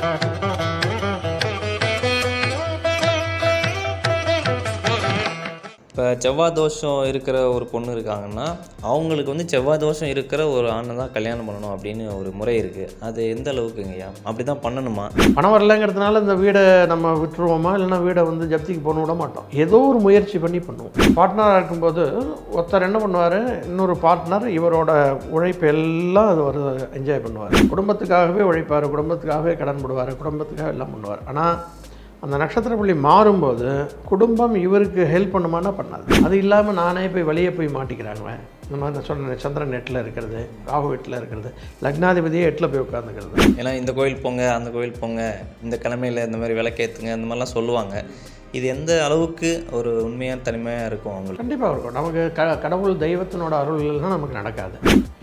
Thank you. இப்போ செவ்வாய் தோஷம் இருக்கிற ஒரு பொண்ணு இருக்காங்கன்னா அவங்களுக்கு வந்து செவ்வாய் தோஷம் இருக்கிற ஒரு ஆணை தான் கல்யாணம் பண்ணணும் அப்படின்னு ஒரு முறை இருக்குது அது எந்த அளவுக்குங்கய்யா அப்படி தான் பண்ணணுமா? பணம் வரலைங்கிறதுனால இந்த வீடை நம்ம விட்டுருவோமா? இல்லைன்னா வீடை வந்து ஜப்திக்கு போன விட மாட்டோம். ஏதோ ஒரு முயற்சி பண்ணி பண்ணுவோம். பார்ட்னராக இருக்கும்போது ஒருத்தர் என்ன பண்ணுவார்? இன்னொரு பார்ட்னர் இவரோட உழைப்பு எல்லாம் அது ஒரு என்ஜாய் பண்ணுவார். குடும்பத்துக்காகவே உழைப்பார் குடும்பத்துக்காகவே கடன் போடுவார் குடும்பத்துக்காக எல்லாம் பண்ணுவார். ஆனால் அந்த நட்சத்திர புள்ளி மாறும்போது குடும்பம் இவருக்கு ஹெல்ப் பண்ணுமானா பண்ணாது. அது இல்லாமல் நானே போய் வெளியே போய் மாட்டிக்கிறாங்க. இந்த மாதிரி நான் சொன்னேன் சந்திரன் எட்டில் இருக்கிறது ராகு எட்டில் இருக்கிறது லக்னாதிபதியே எட்டில் போய் உட்காந்துக்கிறது ஏன்னா இந்த கோயில் போங்க அந்த கோயில் போங்க இந்த கிழமையில் இந்த மாதிரி விளக்கேற்றுங்க அந்த மாதிரிலாம் சொல்லுவாங்க. இது எந்த அளவுக்கு ஒரு உண்மையான தனிமையாக இருக்கும் அவங்களுக்கு? கண்டிப்பாக இருக்கும். நமக்கு க கடவுள் தெய்வத்தினோட அருள் இல்லைன்னா நமக்கு நடக்காது.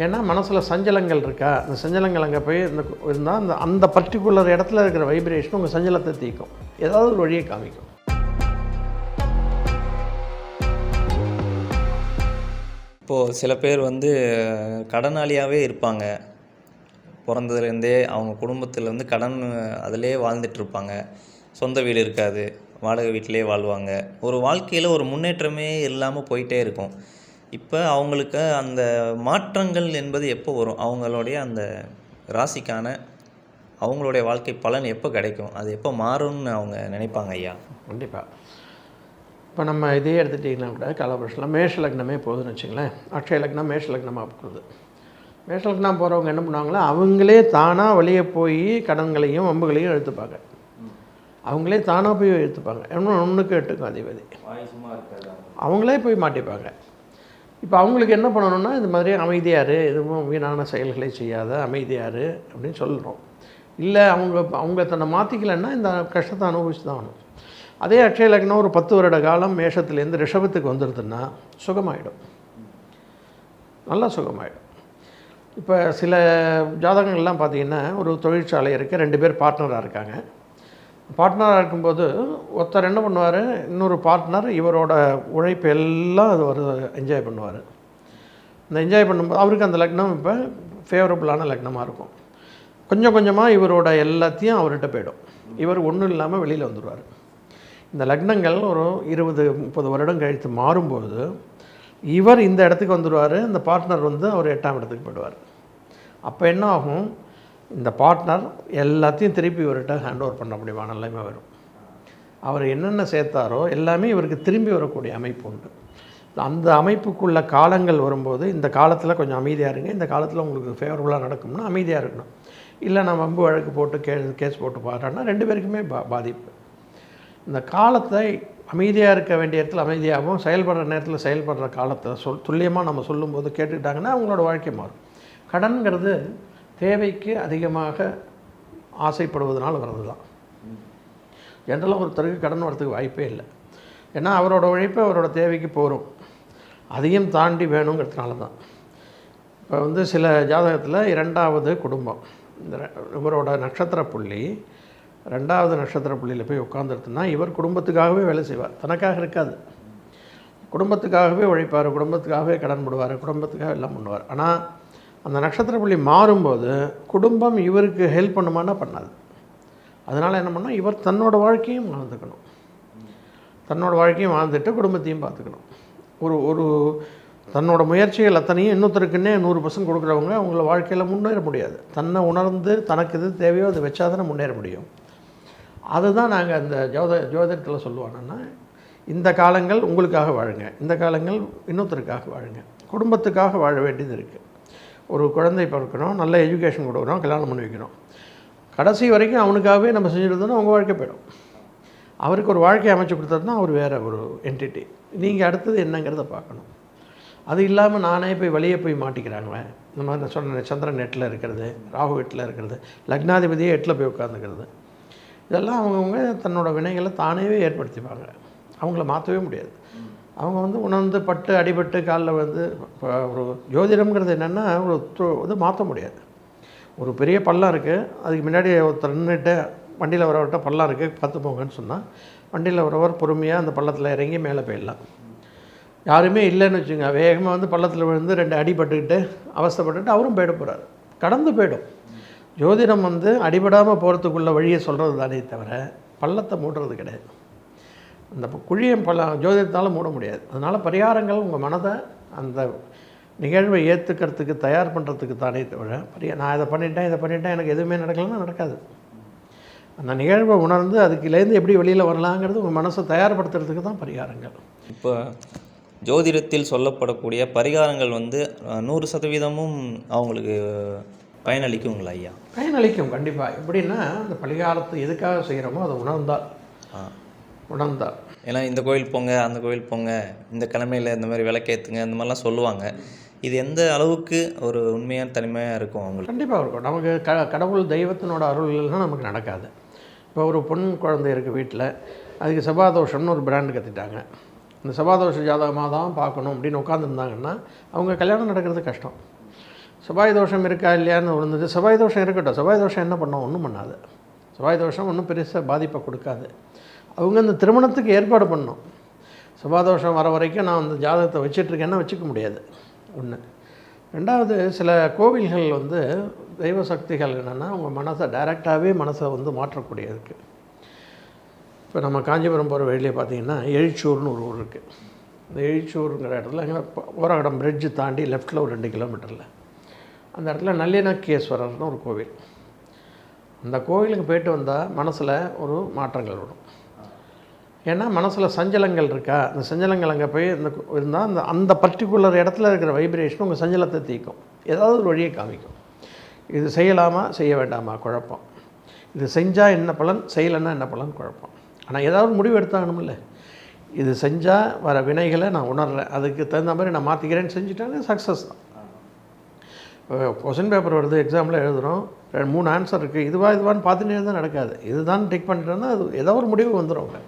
ஏன்னா மனசில் சஞ்சலங்கள் இருக்கா? அந்த சஞ்சலங்கள் அங்கே போய் இந்த இருந்தால் அந்த அந்த பர்டிகுலர் இடத்துல இருக்கிற வைப்ரேஷன் உங்கள் சஞ்சலத்தை தீக்கும். ஏதாவது ஒரு வழியை காமிக்கும். இப்போது சில பேர் வந்து கடனாளியாகவே இருப்பாங்க. பிறந்ததுலேருந்தே அவங்க குடும்பத்தில் வந்து கடன் அதிலே வாழ்ந்துட்டுருப்பாங்க சொந்த வீடு இருக்காது வாடகை வீட்டிலே வாழ்வாங்க. ஒரு வாழ்க்கையில் ஒரு முன்னேற்றமே இல்லாமல் போயிட்டே இருக்கும். இப்போ அவங்களுக்கு அந்த மாற்றங்கள் என்பது எப்போ வரும்? அவங்களுடைய அந்த ராசிக்கான அவங்களுடைய வாழ்க்கை பலன் எப்போ கிடைக்கும்? அது எப்போ மாறும்னு அவங்க நினைப்பாங்க ஐயா? கண்டிப்பாக இப்போ நம்ம இதே எடுத்துட்டிங்கன்னா கூட காலபுருஷனில் மேஷ லக்னமே போகுதுன்னு வச்சுங்களேன். அக்ஷய லக்னம் மேஷ லக்னமாக போகுது. மேஷ லக்னம் போகிறவங்க என்ன பண்ணுவாங்களோ? அவங்களே தானாக வெளியே போய் கடன்களையும் வம்புகளையும் எடுத்துப்பாங்க அவங்களே தானாக போய் எடுத்துப்பாங்க இன்னும் ஒன்றுக்கு எட்டுக்கும் அதிபதி. அவங்களே போய் மாட்டிப்பாங்க. இப்போ அவங்களுக்கு என்ன பண்ணணும்னா இந்த மாதிரி அமைதியார் எதுவும் வீணான செயல்களை செய்யாத அமைதியார் அப்படின்னு சொல்கிறோம் இல்லை அவங்க அவங்க தன்னை மாற்றிக்கலைன்னா இந்த கஷ்டத்தை அனுபவிச்சு தான் ஆகணும். அதே அக்ஷய லக்னம் ஒரு பத்து வருட காலம் மேஷத்துலேருந்து ரிஷபத்துக்கு வந்துடுதுன்னா சுகமாயிடும். நல்லா சுகமாயிடும். இப்போ சில ஜாதகங்கள்லாம் பார்த்தீங்கன்னா ஒரு தொழிற்சாலை இருக்குது ரெண்டு பேர் பார்ட்னராக இருக்காங்க. பார்ட்னராக இருக்கும்போது ஒருத்தர் என்ன பண்ணுவார் இன்னொரு பார்ட்னர் இவரோட உழைப்பு எல்லாம் அது ஒரு என்ஜாய் பண்ணுவார். அந்த என்ஜாய் பண்ணும்போது அவருக்கு அந்த லக்னம் இப்போ ஃபேவரபுளான லக்னமாக இருக்கும். கொஞ்சம் கொஞ்சமாக இவரோட எல்லாத்தையும் அவர்கிட்ட போயிடும். இவர் ஒன்றும் இல்லாமல் வெளியில் வந்துடுவார் இந்த லக்னங்கள் ஒரு இருபது முப்பது வருடம் கழித்து மாறும்போது இவர் இந்த இடத்துக்கு வந்துடுவார் இந்த பார்ட்னர் வந்து அவர் எட்டாம் இடத்துக்கு போயிடுவார். அப்போ என்ன ஆகும்? இந்த பார்ட்னர் எல்லாத்தையும் திருப்பி இவர்கிட்ட ஹேண்ட் ஓவர் பண்ண முடியுமான நிலைமை வரும். அவர் என்னென்ன சேர்த்தாரோ எல்லாமே இவருக்கு திரும்பி வரக்கூடிய அமைப்பு உண்டு. அந்த அமைப்புக்குள்ள காலங்கள் வரும்போது இந்த காலத்தில் கொஞ்சம் அமைதியாக இருங்க இந்த காலத்தில் உங்களுக்கு ஃபேவரபுளாக நடக்கும்னா அமைதியாக இருக்கணும். இல்லை நான் வம்பு வழக்கு போட்டு கே கேஸ் போட்டு பாடுறேன்னா ரெண்டு பேருக்குமே பா பாதிப்பு. இந்த காலத்தை அமைதியாக இருக்க வேண்டிய இடத்துல அமைதியாகவும் செயல்படுற நேரத்தில் செயல்படுற காலத்தை சொல் துல்லியமாக நம்ம சொல்லும்போது கேட்டுக்கிட்டாங்கன்னா அவங்களோட வாழ்க்கை மாறும். கடன்கிறது தேவைக்கு அதிகமாக ஆசைப்படுவதனால் வர்றது தான் ஜென்ரலாக ஒருத்தருக்கு கடன் வரதுக்கு வாய்ப்பே இல்லை. ஏன்னா அவரோட உழைப்பு அவரோட தேவைக்கு போகும். அதையும் தாண்டி வேணுங்கிறதுனால தான் இப்போ வந்து சில ஜாதகத்தில் இரண்டாவது குடும்பம். இந்த இவரோட நட்சத்திர புள்ளி ரெண்டாவது நட்சத்திர புள்ளியில் போய் உட்காந்துருத்துனா இவர் குடும்பத்துக்காகவே வேலை செய்வார். தனக்காக இருக்காது. குடும்பத்துக்காகவே உழைப்பார் குடும்பத்துக்காகவே கடன் போடுவார் குடும்பத்துக்காக எல்லாம் பண்ணுவார். ஆனால் அந்த நட்சத்திர புள்ளி மாறும்போது குடும்பம் இவருக்கு ஹெல்ப் பண்ணுமானா பண்ணாது. அதனால் என்ன பண்ணால் இவர் தன்னோட வாழ்க்கையும் வாழ்ந்துக்கணும். தன்னோட வாழ்க்கையும் வாழ்ந்துட்டு குடும்பத்தையும் பார்த்துக்கணும். ஒரு ஒரு தன்னோட முயற்சிகள் அத்தனையும் இன்னொருத்தருக்குன்னே நூறு பர்சன்ட் கொடுக்குறவங்க அவங்கள வாழ்க்கையில் முன்னேற முடியாது. தன்னை உணர்ந்து தனக்கு எது தேவையோ அதை வச்சா தானே முன்னேற முடியும். அதுதான் நாங்கள் அந்த ஜோத ஜோதிடத்தில் சொல்லுவாங்கன்னா இந்த காலங்கள் உங்களுக்காக வாழுங்க. இந்த காலங்கள் இன்னொருத்தருக்காக வாழுங்க. குடும்பத்துக்காக வாழ வேண்டியது இருக்குது ஒரு குழந்தை பிறக்கணும் நல்ல எஜுகேஷன் கொடுக்குறோம் கல்யாணம் பண்ணி வைக்கிறோம் கடைசி வரைக்கும் அவனுக்காகவே நம்ம செஞ்சுருந்தோம்னா அவங்க வாழ்க்கை போயிடும். அவருக்கு ஒரு வாழ்க்கை அமைச்சு கொடுத்ததுனா அவர் வேறு ஒரு என்டிட்டி நீங்கள் அடுத்தது என்னங்கிறத பார்க்கணும். அது இல்லாமல் நானே போய் வெளியே போய் மாட்டிக்கிறாங்க இந்த மாதிரி நான் சொன்ன சந்திரன் எட்டில் இருக்கிறது ராகு எட்டில் இருக்கிறது லக்னாதிபதியே எட்டில் போய் உட்காந்துக்கிறது இதெல்லாம் அவங்கவுங்க தன்னோட வினைகளை தானே ஏற்படுத்திப்பாங்க. அவங்கள மாற்றவே முடியாது. அவங்க வந்து உணர்ந்து பட்டு அடிபட்டு காலில் வந்து இப்போ ஒரு ஜோதிடம்ங்கிறது என்னென்னா ஒரு இது மாற்ற முடியாது. ஒரு பெரிய பள்ளம் இருக்குது அதுக்கு முன்னாடி ஒருத்தர் நின்றுட்டு வண்டியில் வரவர்கிட்ட பள்ளம் இருக்குது பார்த்து போங்கன்னு சொன்னால் வண்டியில் வரவர் பொறுமையாக அந்த பள்ளத்தில் இறங்கி மேலே போயிடலாம். யாருமே இல்லைன்னு வச்சுங்க வேகமாக வந்து பள்ளத்தில் விழுந்து ரெண்டு அடிபட்டுக்கிட்டு அவஸ்தப்பட்டுக்கிட்டு அவஸ்தைப்பட்டுட்டு அவரும் போயிட போகிறார் கடந்து போயிடும். ஜோதிடம் வந்து அடிபடாமல் போகிறதுக்குள்ள வழியை சொல்கிறது தானே தவிர பள்ளத்தை மூடுறது கிடையாது. அந்த குழியை பல ஜோதிடத்தால் மூட முடியாது. அதனால் பரிகாரங்கள் உங்கள் மனதை அந்த நிகழ்வை ஏற்றுக்கிறதுக்கு தயார் பண்ணுறதுக்கு தானே தவிர பரிய நான் இதை பண்ணிட்டேன் இதை பண்ணிட்டேன் எனக்கு எதுவுமே நடக்கலைன்னா நடக்காது. அந்த நிகழ்வை உணர்ந்து அதுக்குலேருந்து எப்படி வெளியில் வரலாங்கிறது உங்கள் மனசை தயார்படுத்துறதுக்கு தான் பரிகாரங்கள். இப்போ ஜோதிடத்தில் சொல்லப்படக்கூடிய பரிகாரங்கள் வந்து நூறு சதவீதமும் அவங்களுக்கு பயனளிக்குங்களா ஐயா? பயனளிக்கும் கண்டிப்பாக எப்படின்னா அந்த பரிகாரத்தை எதுக்காக செய்கிறோமோ அதை உணர்ந்தால். உணர்ந்தால். ஏன்னா இந்த கோயில் போங்க அந்த கோயில் போங்க இந்த கிழமையில் இந்த மாதிரி விளக்கேற்றுங்க இந்த மாதிரிலாம் சொல்லுவாங்க. இது எந்த அளவுக்கு ஒரு உண்மையான தனிமையாக இருக்கும் அவங்களுக்கு? கண்டிப்பாக இருக்கும். நமக்கு க கடவுள் தெய்வத்தினோட அருள் இல்லைன்னா நமக்கு நடக்காது. இப்போ ஒரு பொன் குழந்தை இருக்குது வீட்டில் அதுக்கு செவ்வாதோஷம்னு ஒரு பிராண்டு கற்றுட்டாங்க இந்த செவ்வாதோஷ ஜாதகமாக தான் பார்க்கணும் அப்படின்னு உட்காந்துருந்தாங்கன்னா அவங்க கல்யாணம் நடக்கிறது கஷ்டம். செவ்வாய் தோஷம் இருக்கா இல்லையான்னு விழுந்தது செவ்வாய் தோஷம் இருக்கட்டும். செவ்வாய் தோஷம் என்ன பண்ணோம்? ஒன்றும் பண்ணாது. செவ்வாய் தோஷம் ஒன்றும் பெருசாக பாதிப்பை கொடுக்காது. அவங்க இந்த திருமணத்துக்கு ஏற்பாடு பண்ணோம் சுபாதோஷம் வர வரைக்கும் நான் அந்த ஜாதகத்தை வச்சிட்ருக்கேன்னா வச்சுக்க முடியாது. ஒன்று ரெண்டாவது சில கோவில்கள் வந்து தெய்வ சக்திகள் என்னென்னா உங்கள் மனசை டைரெக்டாகவே மனசை வந்து மாற்றக்கூடியதுக்கு இப்போ நம்ம காஞ்சிபுரம் போகிற வழியிலே பார்த்தீங்கன்னா எழுச்சூர்னு ஒரு ஊர் இருக்குது. இந்த எழுச்சூருங்கிற இடத்துல எங்கே ஓரகடம் பிரிட்ஜு தாண்டி லெஃப்ட்டில் ஒரு ரெண்டு கிலோமீட்டரில் அந்த இடத்துல நல்லிணக்கேஸ்வரர்னு ஒரு கோவில். அந்த கோவிலுக்கு போயிட்டு வந்தால் மனசில் ஒரு மாற்றங்கள் வரும். ஏன்னா மனசில் சஞ்சலங்கள் இருக்கா? அந்த சஞ்சலங்கள் அங்கே போய் இந்த இருந்தால் அந்த அந்த பர்டிகுலர் இடத்துல இருக்கிற வைப்ரேஷன் உங்கள் சஞ்சலத்தை தீக்கும். ஏதாவது ஒரு வழியை காமிக்கும். இது செய்யலாமா? செய்ய வேண்டாமா? குழப்பம். இது செஞ்சால் என்ன பலன்? செய்யலைன்னா என்ன பலன்? குழப்பம். ஆனால் ஏதாவது ஒரு முடிவு எடுத்தாகணும்ல இது செஞ்சால் வர வினைகளை நான் உணர்றேன் அதுக்கு தகுந்த மாதிரி நான் மாற்றிக்கிறேன்னு செஞ்சுட்டாங்க சக்ஸஸ் தான். கொஷின் பேப்பர் வருது எக்ஸாமில் எழுதுகிறோம் ரெண்டு மூணு ஆன்சர் இருக்குது இதுவா இதுவான்னு பார்த்துட்டே தான் நடக்காது. இதுதான் டிக் பண்ணிட்டோன்னா அது ஏதோ ஒரு முடிவு வந்துடும் அவங்க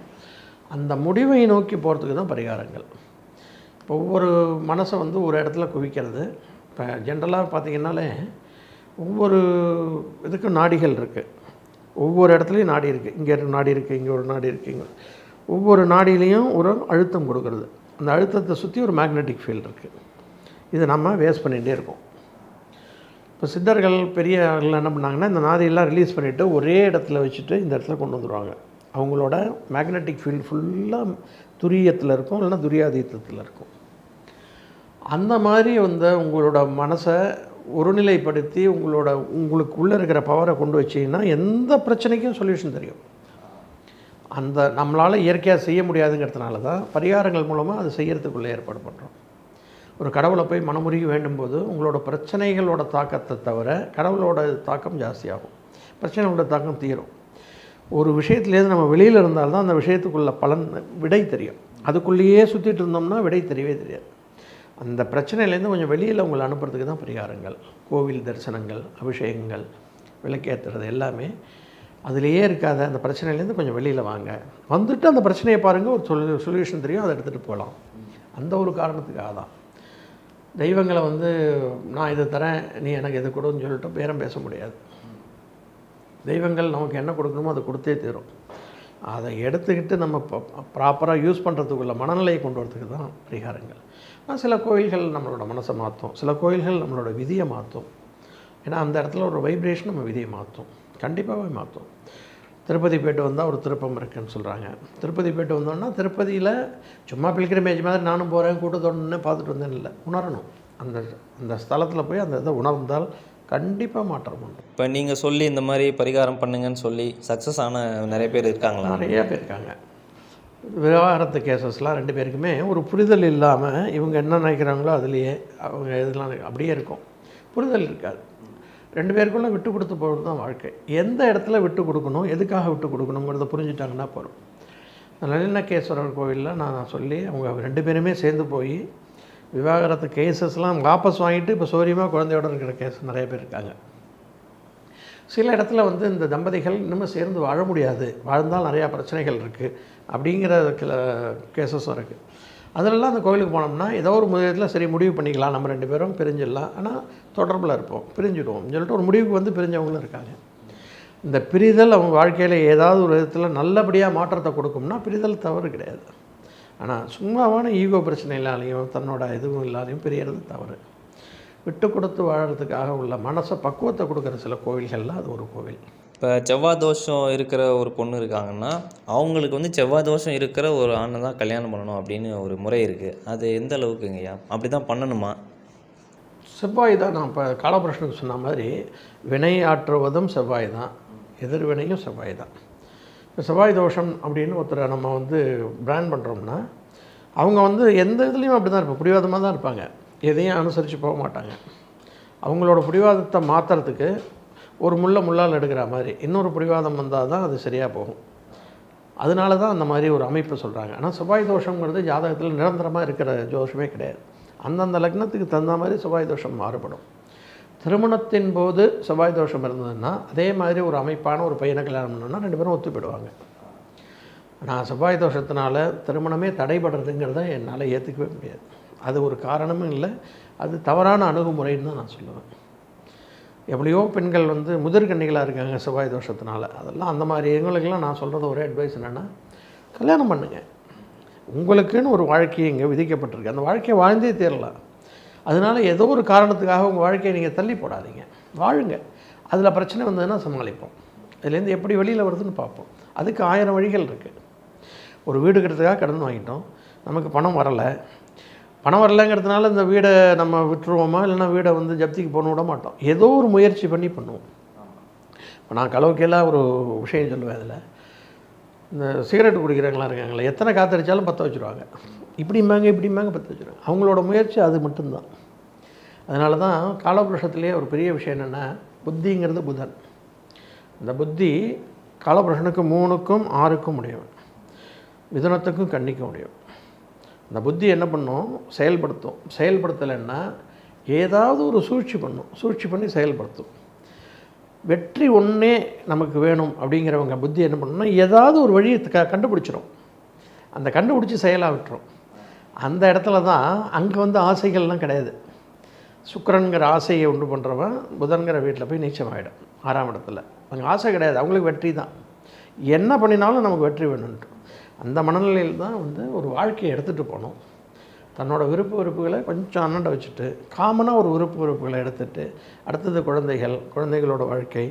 அந்த முடிவை நோக்கி போகிறதுக்கு தான் பரிகாரங்கள். இப்போ ஒவ்வொரு மனசை வந்து ஒரு இடத்துல குவிக்கிறது. இப்போ ஜென்ரலாக பார்த்தீங்கன்னாலே ஒவ்வொரு இதுக்கும் நாடிகள் இருக்குது ஒவ்வொரு இடத்துலையும் நாடி இருக்குது இங்கே ஒரு நாடி இருக்குது இங்கே ஒரு நாடி இருக்குது இங்கே ஒவ்வொரு நாடியிலையும் ஒரு அழுத்தம் கொடுக்குறது. அந்த அழுத்தத்தை சுற்றி ஒரு மேக்னெட்டிக் ஃபீல்டு இருக்குது இது நம்ம வேஸ்ட் பண்ணிகிட்டே இருக்கோம். இப்போ சித்தர்கள் பெரியவர்கள் என்ன பண்ணாங்கன்னா இந்த நாதியெல்லாம் ரிலீஸ் பண்ணிவிட்டு ஒரே இடத்துல வச்சுட்டு இந்த இடத்துல கொண்டு வந்துடுவாங்க அவங்களோட மேக்னெட்டிக் ஃபீல்டு ஃபுல்லாக துரியத்தில் இருக்கும் இல்லைன்னா துரியாதீத்தத்தில் இருக்கும். அந்த மாதிரி வந்து உங்களோட மனசை ஒருநிலைப்படுத்தி உங்களோட உங்களுக்கு உள்ளே இருக்கிற பவரை கொண்டு வச்சிங்கன்னா எந்த பிரச்சனைக்கும் சொல்யூஷன் தெரியும். அந்த நம்மளால் இயற்கையாக செய்ய முடியாதுங்கிறதுனால தான் பரிகாரங்கள் மூலமாக அது செய்கிறதுக்குள்ளே ஏற்பாடு பண்ணுறோம் ஒரு கடவுளை போய் மனமுருகி வேண்டும்போது உங்களோட பிரச்சனைகளோட தாக்கத்தை தவிர கடவுளோட தாக்கம் ஜாஸ்தியாகும். பிரச்சனைகளோட தாக்கம் தீரும். ஒரு விஷயத்துலேருந்து நம்ம வெளியில் இருந்தால்தான் அந்த விஷயத்துக்குள்ள பலன் விடை தெரியும். அதுக்குள்ளேயே சுற்றிட்டு இருந்தோம்னா விடை தெரியவே தெரியாது. அந்த பிரச்சனையிலேருந்து கொஞ்சம் வெளியில் உங்களை அனுப்புறதுக்கு தான் பரிகாரங்கள். கோவில் தரிசனங்கள் அபிஷேகங்கள் விளக்கேற்றுறது எல்லாமே அதுலேயே இருக்காத அந்த பிரச்சனையிலேருந்து கொஞ்சம் வெளியில் வாங்க. வந்துட்டு அந்த பிரச்சனையை பாருங்கள் ஒரு சொல் சொல்யூஷன் தெரியும் அதை எடுத்துகிட்டு போகலாம். அந்த ஒரு காரணத்துக்காக தான். தெய்வங்களை வந்து நான் இதை தரேன் நீ எனக்கு இதை கொடுன்னு சொல்லிட்டு பேரம் பேச முடியாது. தெய்வங்கள் நமக்கு என்ன கொடுக்கணுமோ அதை கொடுத்தே தீரும். அதை எடுத்துக்கிட்டு நம்ம ப்ராப்பராக யூஸ் பண்ணுறதுக்குள்ள மனநிலையை கொண்டு வரதுக்கு தான் பரிகாரங்கள். ஆனால் சில கோயில்கள் நம்மளோட மனசை மாற்றும். சில கோயில்கள் நம்மளோட விதியை மாற்றும். ஏன்னா அந்த இடத்துல ஒரு வைப்ரேஷன் நம்ம விதியை மாற்றும். கண்டிப்பாகவே மாற்றும். திருப்பதி போய்ட்டு வந்தால் ஒரு திருப்பம் இருக்குன்னு சொல்கிறாங்க திருப்பதி போய்ட்டு வந்தோன்னா திருப்பதியில் சும்மா பில்கிரமேஜ் மாதிரி நானும் போகிறேன் கூட்டத்தோடனே பார்த்துட்டு வந்தேன் இல்லை. உணரணும். அந்த அந்த ஸ்தலத்தில் போய் அந்த இதை உணர்ந்தால் கண்டிப்பாக மாற்றம் உண்டு. இப்போ நீங்கள் சொல்லி இந்த மாதிரி பரிகாரம் பண்ணுங்கன்னு சொல்லி சக்ஸஸ் ஆன நிறைய பேர் இருக்காங்களா? நிறைய பேர் இருக்காங்க. விவகாரத்து கேசஸ்லாம் ரெண்டு பேருக்குமே ஒரு புரிதல் இல்லாமல் இவங்க என்ன நினைக்கிறாங்களோ அதுலேயே அவங்க இதெல்லாம் அப்படியே இருக்கும். புரிதல் இருக்காது. ரெண்டு பேருக்குள்ள விட்டு கொடுத்து போகிறது தான் வாழ்க்கை. எந்த இடத்துல விட்டு கொடுக்கணும் எதுக்காக விட்டு கொடுக்கணுங்கிறத புரிஞ்சுட்டாங்கன்னா போகிறோம் நல்லிணக்கேஸ்வரர் கோவிலில் நான் சொல்லி அவங்க ரெண்டு பேருமே சேர்ந்து போய் விவாகரத்து கேசஸ்லாம் வாபஸ் வாங்கிட்டு இப்போ சௌரியமாக குழந்தையோட இருக்கிற கேஸ் நிறைய பேர் இருக்காங்க. சில இடத்துல வந்து இந்த தம்பதிகள் இன்னமும் சேர்ந்து வாழ முடியாது. வாழ்ந்தால் நிறையா பிரச்சனைகள் இருக்குது அப்படிங்கிற சில கேசஸும் இருக்குது அதிலெல்லாம் அந்த கோவிலுக்கு போனோம்னா ஏதோ ஒரு முதலத்தில் சரி முடிவு பண்ணிக்கலாம். நம்ம ரெண்டு பேரும் பிரிஞ்சிடலாம். ஆனால் தொடர்பில் இருப்போம். பிரிஞ்சிடுவோம் சொல்லிட்டு ஒரு முடிவுக்கு வந்து பிரிஞ்சவங்களும் இருக்காங்க. இந்த பிரிதல் அவங்க வாழ்க்கையில் ஏதாவது ஒரு விதத்தில் நல்லபடியாக மாற்றத்தை கொடுக்கும்னா பிரிதல் தவறு கிடையாது. ஆனால் சும்மாவான ஈகோ பிரச்சனை இல்லாதையும் தன்னோட இதுவும் இல்லாதையும் பிரியறது தவறு. விட்டு கொடுத்து வாழறதுக்காக உள்ள மனசை பக்குவத்தை கொடுக்குற சில கோவில்கள்லாம் அது ஒரு கோவில். இப்போ செவ்வாய் தோஷம் இருக்கிற ஒரு பொண்ணு இருக்காங்கன்னா அவங்களுக்கு வந்து செவ்வாய் தோஷம் இருக்கிற ஒரு ஆணை தான் கல்யாணம் பண்ணணும் அப்படின்னு ஒரு முறை இருக்குது அது எந்த அளவுக்குங்கய்யா? அப்படி தான் பண்ணணுமா? செவ்வாய் தான் நான் இப்போ காலபுருஷனுக்கு சொன்ன மாதிரி வினை ஆற்றுவதும் செவ்வாய் தான். எதிர்வினையும் செவ்வாய் தான். இப்போ செவ்வாய் தோஷம் அப்படின்னு ஒருத்தரை நம்ம வந்து பிராண்ட் பண்ணுறோம்னா அவங்க வந்து எந்த இதுலேயும் அப்படி தான் இருப்பாங்க. பிடிவாதமாக தான் இருப்பாங்க. எதையும் அனுசரித்து போக மாட்டாங்க. அவங்களோட பிடிவாதத்தை மாற்றுறதுக்கு ஒரு முள்ள முள்ளால் எடுக்கிற மாதிரி இன்னொரு பிடிவாதம் வந்தால் தான் அது சரியாக போகும். அதனால தான் அந்த மாதிரி ஒரு அமைப்பு சொல்கிறாங்க ஆனால் செவ்வாய் தோஷங்கிறது ஜாதகத்தில் நிரந்தரமாக இருக்கிற ஜோஷமே கிடையாது. அந்தந்த லக்னத்துக்கு தகுந்த மாதிரி செவ்வாய் தோஷம் மாறுபடும். திருமணத்தின் போது செவ்வாய் தோஷம் இருந்ததுன்னா அதே மாதிரி ஒரு அமைப்பான ஒரு பையனை கல்யாணம் பண்ணோன்னா ரெண்டு பேரும் ஒத்து போயிடுவாங்க நான் செவ்வாய் தோஷத்தினால திருமணமே தடைபடுறதுங்கிறத என்னால் ஏற்றுக்கவே முடியாது. அது ஒரு காரணமும் இல்லை அது தவறான அணுகுமுறைன்னு தான் நான் சொல்லுவேன். எவ்வளையோ பெண்கள் வந்து முதிர்கன்னிகளாக இருக்காங்க செவ்வாய் தோஷத்தினால. அதெல்லாம் அந்த மாதிரி எங்களுக்கெல்லாம் நான் சொல்கிறது ஒரே அட்வைஸ் என்னென்னா கல்யாணம் பண்ணுங்கள் உங்களுக்குன்னு ஒரு வாழ்க்கை இங்கே விதிக்கப்பட்டிருக்கு. அந்த வாழ்க்கையை வாழ்ந்தே தேரலாம். அதனால் ஏதோ ஒரு காரணத்துக்காக உங்கள் வாழ்க்கையை நீங்கள் தள்ளி போடாதீங்க. வாழுங்க. அதில் பிரச்சனை வந்ததுன்னா சமாளிப்போம். இதுலேருந்து எப்படி வெளியில் வருதுன்னு பார்ப்போம். அதுக்கு ஆயிரம் வழிகள் இருக்குது ஒரு வீடு கட்டுறதுக்காக கடன் வாங்கிட்டோம். நமக்கு பணம் வரலை. பணம் வரலைங்கிறதுனால இந்த வீடை நம்ம விட்டுருவோமா? இல்லைன்னா வீடை வந்து ஜப்திக்கு போன விட மாட்டோம். ஏதோ ஒரு முயற்சி பண்ணி பண்ணுவோம். இப்போ நான் கலவுக்கெல்லாம் ஒரு விஷயம் சொல்லுவேன் அதில். இந்த சிகரெட் குடிக்கிறவங்களாம் இருக்காங்களே எத்தனை காத்தடிச்சாலும் பற்ற வச்சுருவாங்க. இப்படிம்பாங்க இப்படிம்பாங்க பற்ற வச்சுருவாங்க. அவங்களோட முயற்சி அது மட்டும்தான். அதனால தான் காலபுருஷத்துலேயே ஒரு பெரிய விஷயம் என்னென்னா புத்திங்கிறது புதன். இந்த புத்தி காலபுருஷனுக்கு மூணுக்கும் ஆறுக்கும் உடையவன். மிதுனத்துக்கும் கன்னிக்கும் முடியும் அந்த புத்தி என்ன பண்ணும்? செயல்படுத்தும். செயல்படுத்தலைன்னா ஏதாவது ஒரு சூழ்ச்சி பண்ணும். சூழ்ச்சி பண்ணி செயல்படுத்தும். வெற்றி ஒன்றே நமக்கு வேணும் அப்படிங்கிறவங்க புத்தி என்ன பண்ணணும்னா ஏதாவது ஒரு வழியை க கண்டுபிடிச்சிரும். அந்த கண்டுபிடிச்சி செயலாக விட்டுரும். அந்த இடத்துல தான் அங்கே வந்து ஆசைகள்லாம் கிடையாது. சுக்கரனுங்கிற ஆசையை உண்டு பண்ணுறவன் புதன்கிற வீட்டில் போய் நீச்சம் ஆகிடும் ஆறாம் இடத்துல. அங்கே ஆசை கிடையாது அவங்களுக்கு வெற்றி தான். என்ன பண்ணினாலும் நமக்கு வெற்றி வேணும்ட்டு அந்த மனநிலையில் தான் வந்து ஒரு வாழ்க்கையை எடுத்துகிட்டு போகணும் தன்னோட விருப்ப உறுப்புகளை கொஞ்சம் அண்ணாண்ட வச்சுட்டு காமனாக ஒரு விருப்ப உறுப்புகளை எடுத்துகிட்டு அடுத்தது குழந்தைகள் குழந்தைகளோட வாழ்க்கை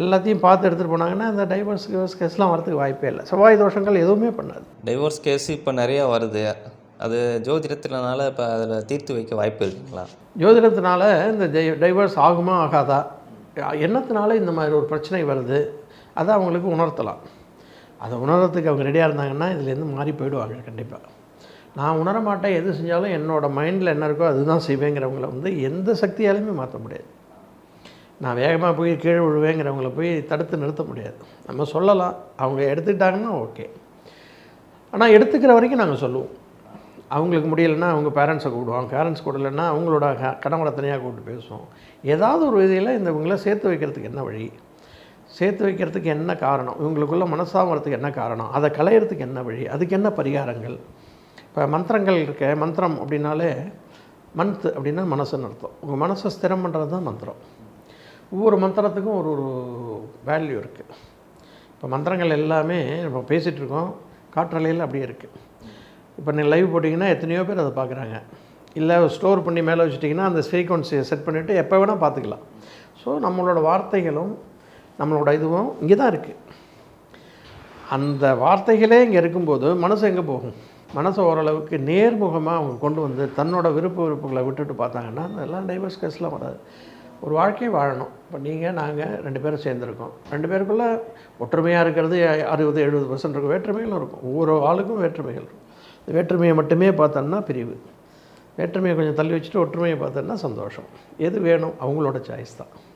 எல்லாத்தையும் பார்த்து எடுத்துகிட்டு போனாங்கன்னா இந்த டைவர்ஸ் கேஸ்லாம் வரதுக்கு வாய்ப்பே இல்லை. செவ்வாய் தோஷங்கள் எதுவுமே பண்ணாது. டைவர்ஸ் கேஸ் இப்போ நிறையா வருது. அது ஜோதிடத்தினால இப்போ அதில் தீர்த்து வைக்க வாய்ப்பு இருக்குங்களா? ஜோதிடத்தினால இந்த டைவர்ஸ் ஆகுமா ஆகாதா? என்னத்தினால இந்த மாதிரி ஒரு பிரச்சனை வருது? அதை அவங்களுக்கு உணர்த்தலாம். அதை உணர்றதுக்கு அவங்க ரெடியாக இருந்தாங்கன்னா இதுலேருந்து மாறி போயிடுவாங்க கண்டிப்பாக நான் உணர மாட்டேன் எது செஞ்சாலும் என்னோடய மைண்டில் என்ன இருக்கோ அதுதான் செய்வேங்கிறவங்கள வந்து எந்த சக்தியாலையுமே மாற்ற முடியாது. நான் வேகமாக போய் கீழே விழுவேங்கிறவங்கள போய் தடுத்து நிறுத்த முடியாது. நம்ம சொல்லலாம். அவங்க எடுத்துக்கிட்டாங்கன்னா ஓகே ஆனால் எடுத்துக்கிற வரைக்கும் நாங்கள் சொல்லுவோம். அவங்களுக்கு முடியலைன்னா அவங்க பேரண்ட்ஸை கூப்பிடுவாங்க. பேரண்ட்ஸ் கூடலைன்னா அவங்களோட க- கணவனை தனியாக கூப்பிட்டு பேசுவோம். ஏதாவது ஒரு விதையில் இந்த இவங்கள சேர்த்து வைக்கிறதுக்கு என்ன வழி? சேர்த்து வைக்கிறதுக்கு என்ன காரணம்? இவங்களுக்குள்ள மனசாகிறதுக்கு என்ன காரணம்? அதை களையிறதுக்கு என்ன வழி? அதுக்கு என்ன பரிகாரங்கள்? இப்போ மந்திரங்கள் இருக்க. மந்திரம் அப்படின்னாலே மந்த் அப்படின்னா மனசுன்னு அர்த்தம். உங்கள் மனசை ஸ்திரம் பண்ணுறது தான் மந்திரம். ஒவ்வொரு மந்திரத்துக்கும் ஒரு ஒரு வேல்யூ இருக்குது இப்போ மந்திரங்கள் எல்லாமே நம்ம பேசிகிட்டு இருக்கோம். காற்றலையில் அப்படியே இருக்குது இப்போ நீங்கள் லைவ் போட்டிங்கன்னா எத்தனையோ பேர் அதை பார்க்குறாங்க. இல்லை ஸ்டோர் பண்ணி மேலே வச்சுட்டிங்கன்னா அந்த ஃப்ரீக்வன்சியை செட் பண்ணிவிட்டு எப்போ வேணால் பார்த்துக்கலாம். ஸோ நம்மளோட வார்த்தைகளும் நம்மளோட இதுவும் இங்கே தான் இருக்குது அந்த வார்த்தைகளே இங்கே இருக்கும்போது மனசு எங்கே போகும்? மனசை ஓரளவுக்கு நேர்முகமாக அவங்க கொண்டு வந்து தன்னோட விருப்ப விருப்புகளை விட்டுட்டு பார்த்தாங்கன்னா அதெல்லாம் டைவர்ஸ் கேஸ்லாம் வராது. ஒரு வாழ்க்கையை வாழணும். இப்போ நீங்கள் நாங்கள் ரெண்டு பேரும் சேர்ந்துருக்கோம். ரெண்டு பேருக்குள்ளே ஒற்றுமையாக இருக்கிறது அறுபது எழுபது பர்சன்ட் இருக்கும். வேற்றுமைகளும் இருக்கும். ஒவ்வொரு ஆளுக்கும் வேற்றுமைகள் இருக்கும். வேற்றுமையை மட்டுமே பார்த்தோம்னா பிரிவு. வேற்றுமையை கொஞ்சம் தள்ளி வச்சுட்டு ஒற்றுமையை பார்த்தோம்னா சந்தோஷம். எது வேணும்? அவங்களோட சாய்ஸ் தான்.